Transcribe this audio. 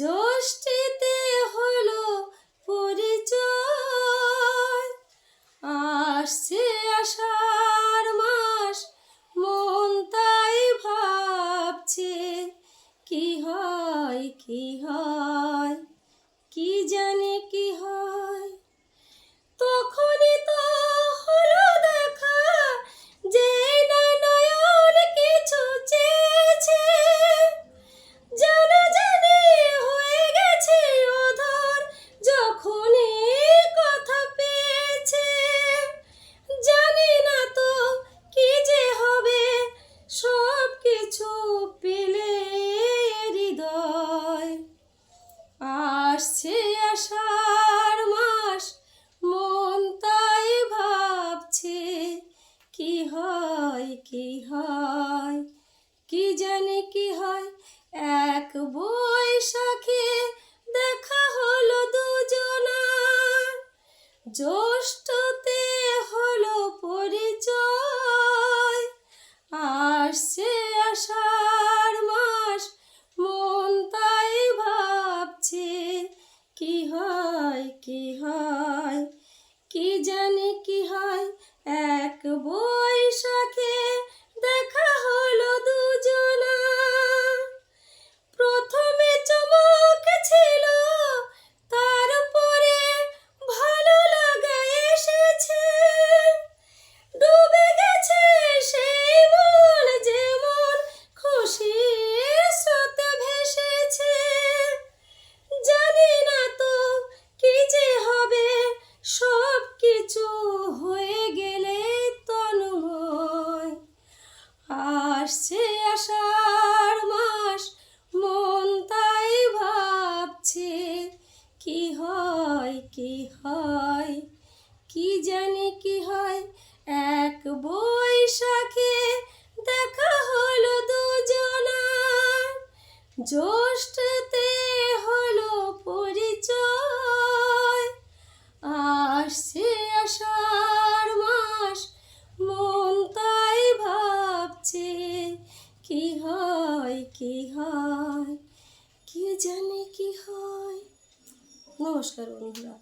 জ্যৈষ্ঠীতে হলো পরিচয়। আসছে আষাঢ় মাস, মন তাই ভাবছে, কি হয় কি হয়, কি জানি পেলে হৃদয়। আসছে আষাঢ় মাস, মন তাই ভাবছে, কি হয় কি হয়, কি জানি কি হয়। এক বৈশাখে দেখা হলো দুজনার। জ্যৈষ্ঠতে হয় কি হয়? কি জানি কি হয়? এক বৈশাখে কি হয়? কি জানি কি হয়? এক বৈশাখে দেখা হলো দুজনা জ্যৈষ্ঠতে নমস্কার বন্ধুরা